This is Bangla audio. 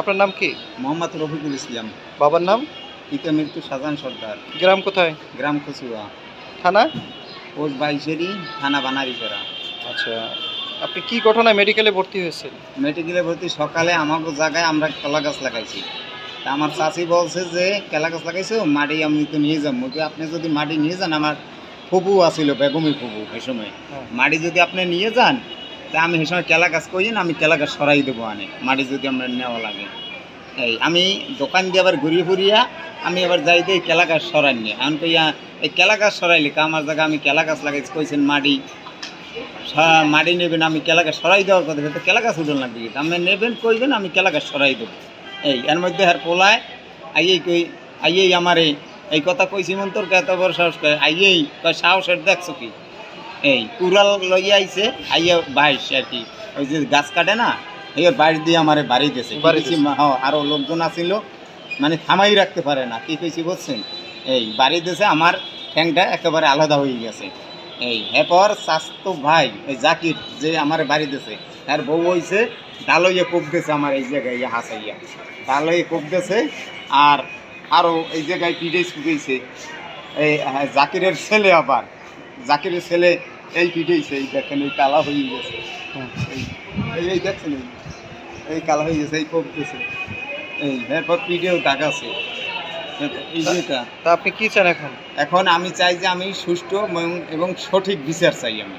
আপনার নাম কি? মোহাম্মদ রফিকুল ইসলাম। বাবার নাম? পিতা মৃত্যু সাজান সর্দার। গ্রাম কোথায়? গ্রাম কচুয়া থানা? পোস্ট বাইশেরি থানা বানারিপাড়া। আচ্ছা আপনি কি ঘটনায় মেডিকেলে ভর্তি হয়েছেন? মেডিকেলে ভর্তি সকালে আমাকে জায়গায় আমরা কলা গাছ লাগাইছি। তা আমার চাষি বলছে যে কেলা গাছ লাগাইছো? মাটি আমি তো নিয়ে যাব। আপনি যদি মাটি নিয়ে যান আমার ফুবু আছিল বেগমি ফুবু এই সময়। হ্যাঁ। মাটি যদি আপনি নিয়ে যান তা আমি সেই সময় কেলা গাছ করি না, আমি কেলা গাছ সরাই দেবো আনে, মাটি যদি আমরা নেওয়া লাগে। এই, আমি দোকান দিয়ে আবার ঘুরিয়ে ফুরিয়া আমি এবার যাই দিয়ে কেলা গাছ সরাই নিয়ে। এখন কইয়া এই কেলা গাছ সরাইলে কা আমার জায়গায় আমি কেলা গাছ লাগাইছি, কইছেন মাটি। মাটি নেবেন, আমি কেলা গাছ সরাই দেওয়ার কথা তো কেলা গাছ উঠল লাগবে আপনি নেবেন, কইবেন, আমি কেলা গাছ সরাই দেবো। এই, এর মধ্যে আর পোলায় আইয়েই কই আইয়েই আমার এই কথা কইছি মন তোর এত বড় সাহস কয় আইয়েই সাহসের দেখছ কি? এই কুড়াল লইয়া আইছে আইয়া বাইশ আর কি। ওই যে গাছ কাটে না এই বাইশ দিয়ে আমারে বাড়ি দিয়েছে বাড়ি বাড়ি আরও লোকজন আছিল মানে থামাই রাখতে পারে না। কি কইছি বুঝছেন? এই বাড়ি দিয়েছে আমার ঠ্যাংটা একেবারে আলাদা হয়ে গেছে। এই এরপর স্বাস্থ্য ভাই ওই জাকির যে আমার বাড়ি দিয়েছে তার বউ হইছে ডালইয়ে কোপ দিয়েছে আমার এই জায়গায় ইয়ে হাসাইয়া। ডালইয়ে কোপ দিয়েছে আর আরও এই জায়গায় পিঠে শুকিয়েছে এই হ্যাঁ, জাকিরের ছেলে আবার। জাকিরের ছেলে এই পিঠেই সেই দেখেন এই কালা হয়ে গেছে। এই এই এই দেখছেন এই এই কালা হয়ে গেছে এই পড়তেছে এই এরপর পিঠেও দাগ আছে। এই যেটা তা আপনি কি চান এখন? এখন আমি চাই যে আমি সুষ্ঠু এবং সঠিক বিচার চাই আমি।